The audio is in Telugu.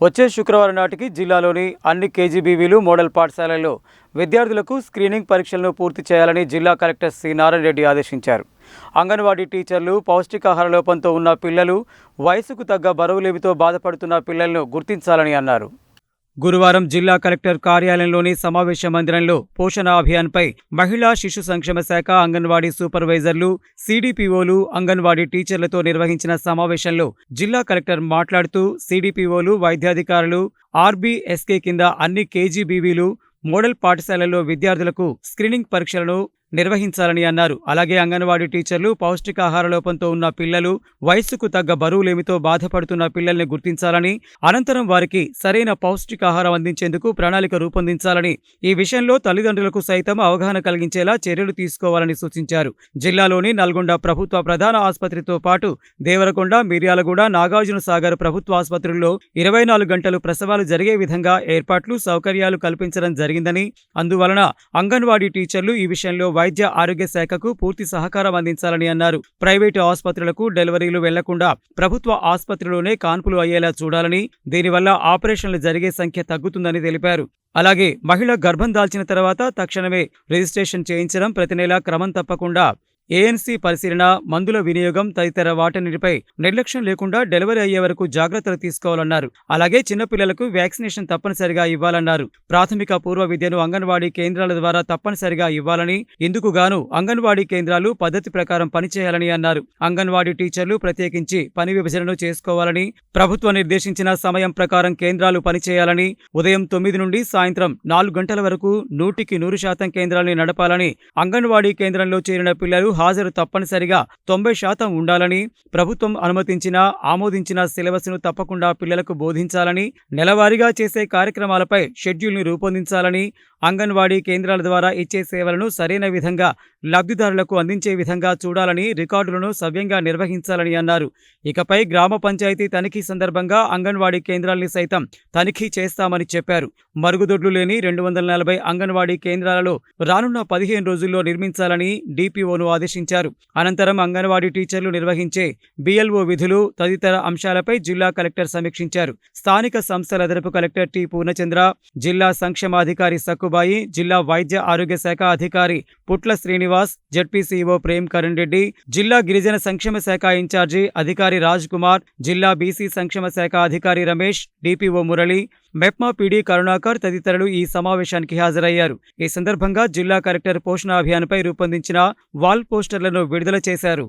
వచ్చే శుక్రవారం నాటికి జిల్లాలోని అన్ని కేజీబీవీలు మోడల్ పాఠశాలల్లో విద్యార్థులకు స్క్రీనింగ్ పరీక్షలను పూర్తి చేయాలని జిల్లా కలెక్టర్ సి. నారాయణ రెడ్డి ఆదేశించారు. అంగన్వాడీ టీచర్లు పౌష్టికాహార లోపంతో ఉన్న పిల్లలు వయసుకు తగ్గ బరువులేమితో బాధపడుతున్న పిల్లలను గుర్తించాలని అన్నారు. గురువారం జిల్లా కలెక్టర్ కార్యాలయంలోని సమావేశ మందిరంలో పోషణ అభియాన్పై మహిళా శిశు సంక్షేమ శాఖ అంగన్వాడీ సూపర్వైజర్లు సీడీపీఓలు అంగన్వాడీ టీచర్లతో నిర్వహించిన సమావేశంలో జిల్లా కలెక్టర్ మాట్లాడుతూ సీడీపీఓలు వైద్యాధికారులు ఆర్బీఎస్కే కింద అన్ని కేజీబీవీలు మోడల్ పాఠశాలల్లో విద్యార్థులకు స్క్రీనింగ్ పరీక్షలను నిర్వహించాలని అన్నారు. అలాగే అంగన్వాడీ టీచర్లు పౌష్టికాహార లోపంతో ఉన్న పిల్లలు వయస్సుకు తగ్గ బరువులేమితో బాధపడుతున్న పిల్లల్ని గుర్తించాలని అనంతరం వారికి సరైన పౌష్టికాహారం అందించేందుకు ప్రణాళిక రూపొందించాలని ఈ విషయంలో తల్లిదండ్రులకు సైతం అవగాహన కలిగించేలా చర్యలు తీసుకోవాలని సూచించారు. జిల్లాలోని నల్గొండ ప్రభుత్వ ప్రధాన ఆసుపత్రితో పాటు దేవరకొండ మిర్యాలగూడ నాగార్జున సాగర్ ప్రభుత్వ ఆసుపత్రుల్లో ఇరవై నాలుగు గంటలు ప్రసవాలు జరిగే విధంగా ఏర్పాట్లు సౌకర్యాలు కల్పించడం జరిగిందని అందువలన అంగన్వాడీ టీచర్లు ఈ విషయంలో వైద్య ఆరోగ్య శాఖకు పూర్తి సహకారం అందించాలని అన్నారు. ప్రైవేటు ఆసుపత్రులకు డెలివరీలు వెళ్ళకుండా ప్రభుత్వ ఆసుపత్రిలోనే కాన్పులు అయ్యేలా చూడాలని దీనివల్ల ఆపరేషన్లు జరిగే సంఖ్య తగ్గుతుందని తెలిపారు. అలాగే మహిళ గర్భం దాల్చిన తర్వాత తక్షణమే రిజిస్ట్రేషన్ చేయించడం ప్రతి నెలా క్రమం తప్పకుండా ఏఎన్సీ పరిశీలన మందుల వినియోగం తదితర వాటన్నిటిపై నిర్లక్ష్యం లేకుండా డెలివరీ అయ్యే వరకు జాగ్రత్తలు తీసుకోవాలన్నారు. అలాగే చిన్నపిల్లలకు వ్యాక్సినేషన్ తప్పనిసరిగా ఇవ్వాలన్నారు. ప్రాథమిక పూర్వ విద్యను అంగన్వాడీ కేంద్రాల ద్వారా తప్పనిసరిగా ఇవ్వాలని ఇందుకు గాను అంగన్వాడీ కేంద్రాలు పద్ధతి ప్రకారం పనిచేయాలని అన్నారు. అంగన్వాడీ టీచర్లు ప్రత్యేకించి పని విభజనను చేసుకోవాలని ప్రభుత్వం నిర్దేశించిన సమయం ప్రకారం కేంద్రాలు పనిచేయాలని ఉదయం తొమ్మిది నుండి సాయంత్రం నాలుగు గంటల వరకు నూటికి నూరు శాతం కేంద్రాల్ని నడపాలని అంగన్వాడీ కేంద్రంలో చేరిన పిల్లలు హాజరు తప్పనిసరిగా తొంభై శాతం ఉండాలని ప్రభుత్వం అనుమతించిన ఆమోదించిన సిలబస్ను తప్పకుండా పిల్లలకు బోధించాలని నెలవారీగా చేసే కార్యక్రమాలపై షెడ్యూల్ని రూపొందించాలని అంగన్వాడీ కేంద్రాల ద్వారా ఇచ్చే సేవలను సరైన విధంగా లబ్ధిదారులకు అందించే విధంగా చూడాలని రికార్డులను సవ్యంగా నిర్వహించాలని అన్నారు. ఇకపై గ్రామ పంచాయతీ తనిఖీ సందర్భంగా అంగన్వాడీ కేంద్రాల్ని సైతం తనిఖీ చేస్తామని చెప్పారు. మరుగుదొడ్లు లేని రెండు వందల నలభై అంగన్వాడీ కేంద్రాలలో రానున్న పదిహేను రోజుల్లో నిర్మించాలని డిపిఓను ఆదేశించారు. అనంతరం అంగన్వాడీ టీచర్లు నిర్వహించే బిఎల్ఓ విధులు తదితర అంశాలపై జిల్లా కలెక్టర్ సమీక్షించారు. స్థానిక సంస్థల అదనపు కలెక్టర్ టి. పూర్ణచంద్ర జిల్లా సంక్షేమాధికారి సక్కుబాయి జిల్లా వైద్య ఆరోగ్య శాఖ అధికారి పుట్ల శ్రీనివాస్ జడ్పీసీఓ ప్రేమ్ కరణ్ రెడ్డి జిల్లా గిరిజన సంక్షేమ శాఖ ఇన్ఛార్జి అధికారి రాజ్ కుమార్ జిల్లా బీసీ సంక్షేమ శాఖ అధికారి రమేష్ డిపిఓ మురళి మెప్మా పీడీ కరుణాకర్ తదితరులు ఈ సమావేశానికి హాజరయ్యారు. ఈ సందర్భంగా జిల్లా కలెక్టర్ పోషణ అభియాన్పై రూపొందించిన వాల్ పోస్టర్లను విడుదల చేశారు.